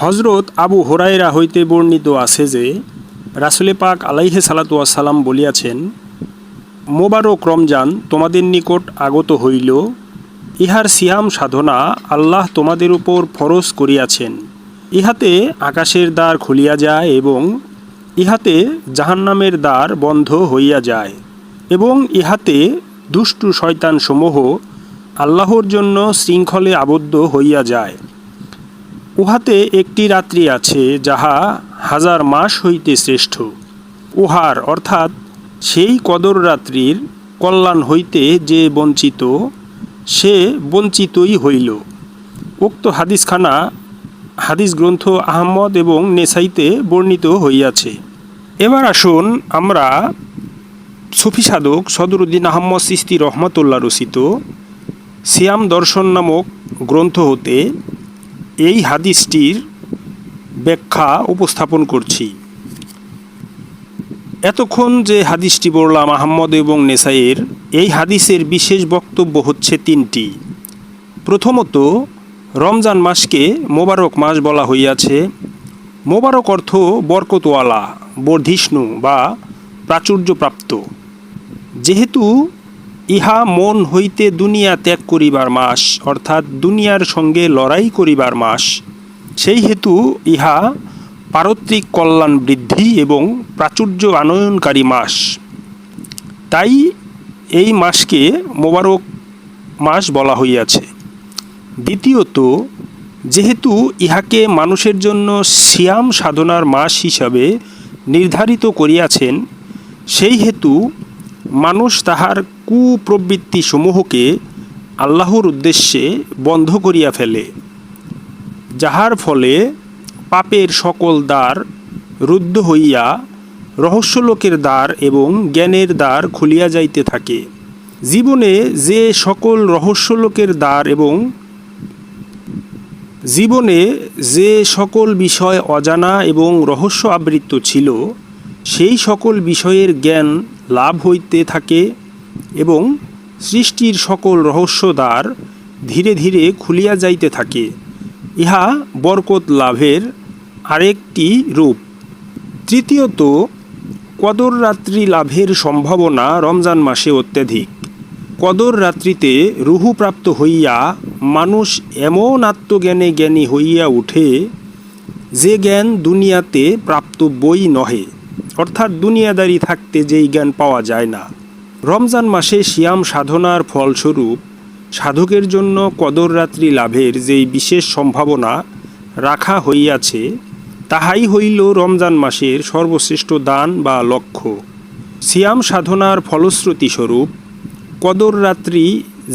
হজরত আবু হোরাইরা হইতে বর্ণিত আছে যে, রাসুলে পাক আলাইহে সালাতুয়াসাল্লাম বলিয়াছেন, মোবারক রমজান তোমাদের নিকট আগত হইল, ইহার সিয়াম সাধনা আল্লাহ তোমাদের উপর ফরজ করিয়াছেন। ইহাতে আকাশের দ্বার খুলিয়া যায় এবং ইহাতে জাহান্নামের দ্বার বন্ধ হইয়া যায় এবং ইহাতে দুষ্টু শয়তানসমূহ আল্লাহর জন্য শৃঙ্খলে আবদ্ধ হইয়া যায়। উহাতে একটি রাত্রি আছে যাহা হাজার মাস হইতে শ্রেষ্ঠ। উহার অর্থাৎ সেই কদর রাত্রির কল্যাণ হইতে যে বঞ্চিত, সে বঞ্চিতই হইল। উক্ত হাদিসখানা, হাদিস গ্রন্থ আহমদ এবং নেসাইতে বর্ণিত হইয়াছে। এবার আসুন আমরা সুফি সাধক সদরুদ্দিন আহম্মদ সিস্তি রহমতুল্লাহ রচিত সিয়াম দর্শন নামক গ্রন্থ হতে এই হাদিসটির ব্যাখ্যা উপস্থাপন করছি। এতক্ষণ যে হাদিসটি বললাম আহম্মদ এবং নেসাইয়ের, এই হাদিসের বিশেষ বক্তব্য হচ্ছে তিনটি। প্রথমত, রমজান মাসকে মোবারক মাস বলা হইয়াছে। মোবারক অর্থ বরকতওয়ালা, বর্ধিষ্ণু বা প্রাচুর্যপ্রাপ্ত। যেহেতু ইহা মন হইতে দুনিয়া ত্যাগ করিবার মাস, অর্থাৎ দুনিয়ার সঙ্গে লড়াই করিবার মাস। সেই হেতু ইহা পারত্রিক কল্যাণ বৃদ্ধি এবং প্রাচুর্য আনয়নকারী মাস। তাই এই মাসকে মোবারক মাস বলা হইয়াছে। দ্বিতীয়ত, যেহেতু ইহাকে মানুষের জন্য সিয়াম সাধনার মাস হিসাবে নির্ধারিত করিয়াছেন, সেই হেতু মানুষ তাহার কুপ্রবৃত্তি সমূহকে আল্লাহর উদ্দেশ্যে বন্ধ করিয়া ফেলে, যাহার ফলে পাপের সকল দ্বার রুদ্ধ হইয়া রহস্যলোকের দ্বার এবং জ্ঞানের দ্বার খুলিয়া যাইতে থাকে। জীবনে যে সকল রহস্যলোকের দ্বার এবং জীবনে যে সকল বিষয় অজানা এবং রহস্য আবৃত্ত ছিল, সেই সকল বিষয়ের জ্ঞান লাভ হইতে থাকে। এবং সৃষ্টির সকল রহস্যদ্বার ধীরে ধীরে খুলিয়া যাইতে থাকে। ইহা বরকত লাভের আরেকটি রূপ। তৃতীয়ত, কদর রাত্রি লাভের সম্ভাবনা রমজান মাসে অত্যাধিক। কদর রাত্রিতে রুহুপ্রাপ্ত হইয়া মানুষ এমন আত্মজ্ঞানে জ্ঞানী হইয়া উঠে, যে জ্ঞান দুনিয়াতে প্রাপ্ত বই নহে, অর্থাৎ দুনিয়াদারি থাকতে যেই জ্ঞান পাওয়া যায় না। রমজান মাসে সিয়াম সাধনার ফলস্বরূপ সাধকের জন্য কদর রাত্রি লাভের যেই বিশেষ সম্ভাবনা রাখা হইয়াছে, তাহাই হইল রমজান মাসের সর্বশ্রেষ্ঠ দান বা লক্ষ্য। সিয়াম সাধনার ফলশ্রুতি স্বরূপ কদর রাত্রি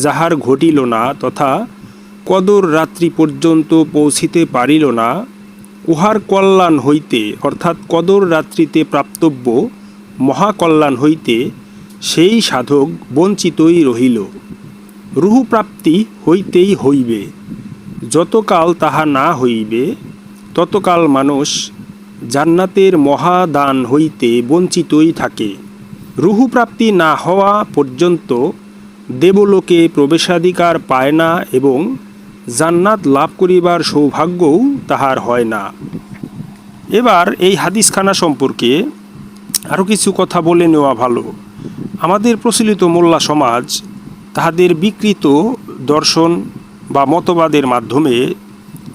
যাহার ঘটিল না তথা কদর রাত্রি পর্যন্ত পৌঁছিতে পারিল না, উহার কল্যাণ হইতে অর্থাৎ কদর রাত্রিতে প্রাপ্তব্য মহাকল্যাণ হইতে সেই সাধক বঞ্চিতই রহিল। রুহুপ্রাপ্তি হইতেই হইবে। যতকাল তাহা না হইবে, ততকাল মানুষ জান্নাতের মহাদান হইতে বঞ্চিতই থাকে। রুহুপ্রাপ্তি না হওয়া পর্যন্ত দেবলোকে প্রবেশাধিকার পায় না এবং জান্নাত লাভ করিবার সৌভাগ্যও তাহার হয় না। এবার এই হাদিসখানা সম্পর্কে আরও কিছু কথা বলে নেওয়া ভালো। আমাদের প্রচলিত মোল্লা সমাজ তাহাদের বিকৃত দর্শন বা মতবাদের মাধ্যমে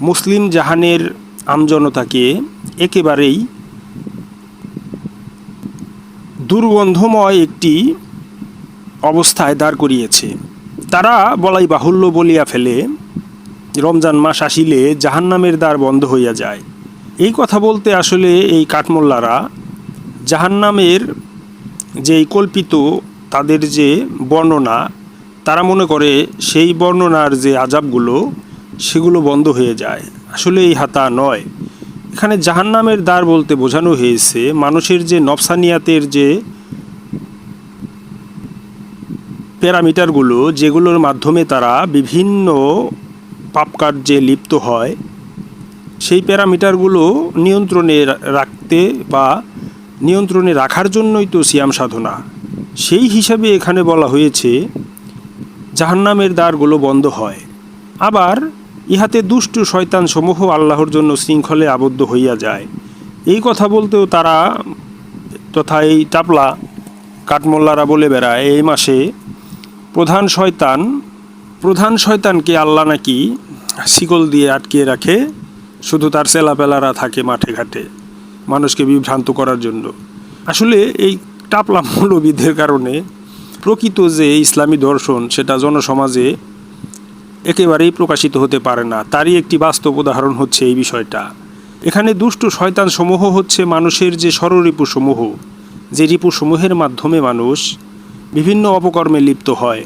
মুসলিম জাহানের আমজনতাকে একেবারেই দুর্গন্ধময় একটি অবস্থায় দাঁড় করিয়েছে। তারা বলাই বাহুল্য বলিয়া ফেলে, রমজান মাস আসিলে জাহান্নামের দ্বার বন্ধ হইয়া যায়। এই কথা বলতে আসলে এই কাঠমোল্লারা জাহান্নামের যে কল্পিত তাদের যে বর্ণনা, তারা মনে করে সেই বর্ণনার যে আজাবগুলো সেগুলো বন্ধ হয়ে যায়। আসলে এই হাতা নয়। এখানে জাহান্নামের দ্বার বলতে বোঝানো হয়েছে, মানুষের যে নফসানিয়াতের যে প্যারামিটারগুলো, যেগুলোর মাধ্যমে তারা বিভিন্ন পাপকার্যে লিপ্ত হয়, সেই প্যারামিটারগুলো নিয়ন্ত্রণে রাখতে বা নিয়ন্ত্রণে রাখার জন্যই তো সিয়াম সাধনা। সেই হিসাবে এখানে বলা হয়েছে, জাহান্নামের দ্বারগুলো বন্ধ হয়। আবার ইহাতে দুষ্ট শয়তান সমূহ আল্লাহর জন্য শৃঙ্খলে আবদ্ধ হইয়া যায়। এই কথা বলতেও তারা তথা এই টাপলা কাঠমোল্লারা বলে বেড়ায়, এই মাসে প্রধান শয়তান, প্রধান শয়তানকে আল্লাহ নাকি শিকল দিয়ে আটকিয়ে রাখে, শুধু তার চেলাপেলারা থাকে মাঠে ঘাটে। মানুষকে বিভ্রান্ত করার জন্য। আসলে এই টাপলা মৌলবিদের কারণে প্রকৃত যে ইসলামী দর্শন, সেটা জনসমাজে একেবারেই প্রকাশিত হতে পারে না। তারই একটি বাস্তব উদাহরণ হচ্ছে এই বিষয়টা। এখানে দুষ্টু শয়তান সমূহ হচ্ছে মানুষের যে ষড়রিপু সমূহ, যে রিপুসমূহের মাধ্যমে মানুষ বিভিন্ন অপকর্মে লিপ্ত হয়।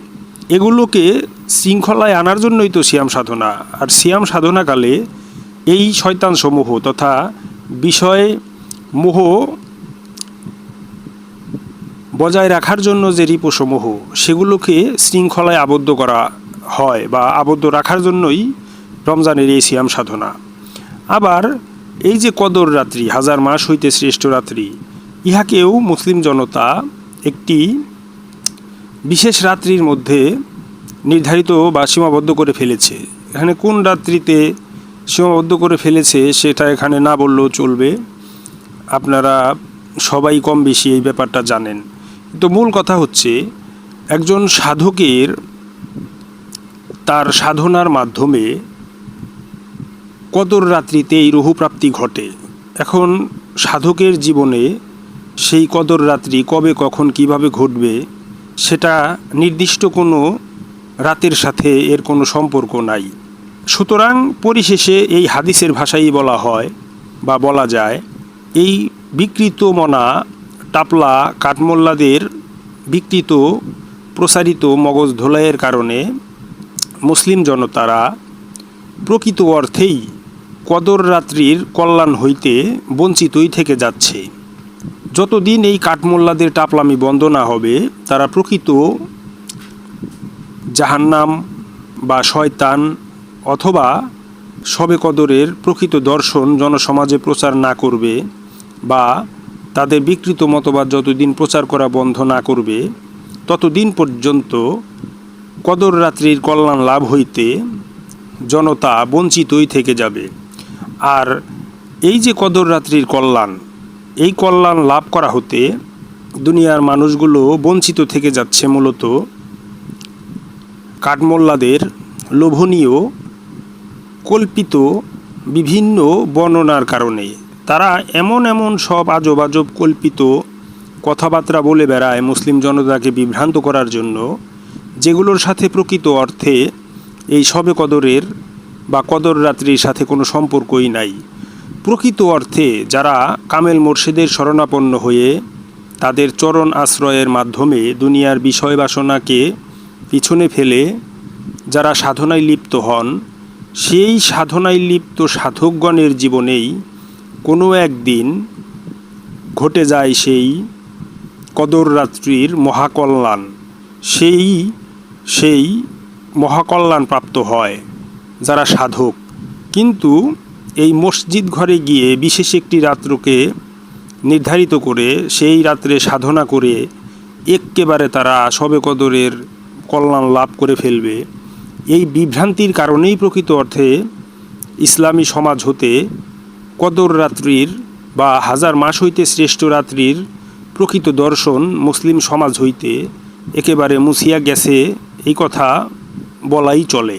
এগুলোকে শৃঙ্খলায় আনার জন্যই তো সিয়াম সাধনা। আর সিয়াম সাধনাকালে এই শয়তান সমূহ তথা বিষয় মোহ বজায় রাখার জন্য যে রিপুসমূহ, সেগুলোকে শৃঙ্খলায় আবদ্ধ করা হয় বা আবদ্ধ রাখার জন্যই রমজানের এই সিয়াম সাধনা। আবার এই যে কদর রাত্রি, হাজার মাস হইতে শ্রেষ্ঠ রাত্রি, ইহাকেও মুসলিম জনতা একটি বিশেষ রাত্রির মধ্যে নির্ধারিত বা সীমাবদ্ধ করে ফেলেছে। এখানে কোন রাত্রিতে সীমাবদ্ধ করে ফেলেছে, সেটা এখানে না বললেও চলবে। আপনারা সবাই কম বেশি এই ব্যাপারটা জানেন। তো মূল কথা হচ্ছে, একজন সাধকের তার সাধনার মাধ্যমে কদর রাত্রিতে এই রহুপ্রাপ্তি ঘটে। এখন সাধকের জীবনে সেই কদর রাত্রি কবে, কখন, কীভাবে ঘটবে, সেটা নির্দিষ্ট কোনো রাতের সাথে এর কোনো সম্পর্ক নাই। সুতরাং পরিশেষে এই হাদিসের ভাষাই বলা হয় বা বলা যায় এই বিকৃত মনা, টাপলা, কাঠমোল্লাদের বিকৃত, প্রসারিত মগজ ধোলাইয়ের কারণে মুসলিম জনতারা প্রকৃত অর্থেই কদর রাত্রির কল্যাণ হইতে বঞ্চিতই থেকে যাচ্ছে। যতদিন এই কাঠমোল্লাদের টাপলামি বন্ধ না হবে, তারা প্রকৃত জাহান্নাম বা শয়তান অথবা সবে কদরের প্রকৃত দর্শন জনসমাজে প্রচার না করবে বা তাদের বিকৃত মতবাদ যতদিন প্রচার করা বন্ধ না করবে, ততদিন পর্যন্ত কদর রাত্রির কল্যাণ লাভ হইতে জনতা বঞ্চিতই থেকে যাবে। আর এই যে কদর রাত্রির কল্যাণ, এই কল্যাণ লাভ করা হতে দুনিয়ার মানুষগুলো বঞ্চিত থেকে যাচ্ছে মূলত কাঠমোল্লাদের লোভনীয়, কল্পিত বিভিন্ন বর্ণনার কারণে। তারা এমন এমন সব আজব আজব কল্পিত কথাবার্তা বলে বেড়ায় মুসলিম জনতাকে বিভ্রান্ত করার জন্য, যেগুলোর সাথে প্রকৃত অর্থে এই সবে কদরের বা কদর রাত্রির সাথে কোনো সম্পর্কই নাই। প্রকৃত অর্থে যারা কামেল মোর্শেদের শরণাপন্ন হয়ে তাদের চরণ আশ্রয়ের মাধ্যমে দুনিয়ার বিষয় বাসনাকে পিছনে ফেলে যারা সাধনায় লিপ্ত হন, সেই সাধনায় লিপ্ত সাধকগণের জীবনেই কোনো একদিন ঘটে যায় সেই কদর রাত্রির মহাকল্যাণ। সেই সেই মহাকল্যাণ প্রাপ্ত হয় যারা সাধক। কিন্তু এই মসজিদ ঘরে গিয়ে বিশেষ একটি রাত্রকে নির্ধারিত করে সেই রাত্রে সাধনা করে এক্কেবারে তারা সবে কদরের কল্যাণ লাভ করে ফেলবে। এই বিভ্রান্তির কারণেই প্রকৃত অর্থে ইসলামী সমাজ হতে কদর রাত্রির বা হাজার মাস হইতে শ্রেষ্ঠ রাত্রির প্রকৃত দর্শন মুসলিম সমাজ হইতে একেবারে মুছিয়া গেছে, এই কথা বলাই চলে।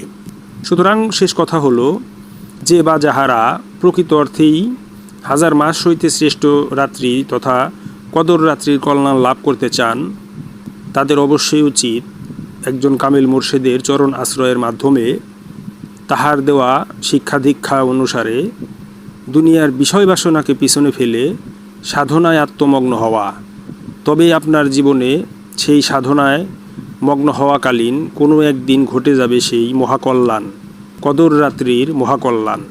সুতরাং শেষ কথা হলো, যে বা যাহারা প্রকৃত অর্থেই হাজার মাস হইতে শ্রেষ্ঠ রাত্রি তথা কদর রাত্রির কল্যাণ লাভ করতে চান, তাদের অবশ্যই উচিত একজন কামিল মুর্শেদের চরণ আশ্রয়ের মাধ্যমে তাহার দেওয়া শিক্ষা দীক্ষা অনুসারে দুনিয়ার বিষয় বাসনাকে পিছনে ফেলে সাধনায় আত্মমগ্ন হওয়া। তবে আপনার জীবনে সেই সাধনায় মগ্ন হওয়াকালীন কোনো একদিন ঘটে যাবে সেই মহাকল্যাণ, কদর রাত্রির মহাকল্যাণ।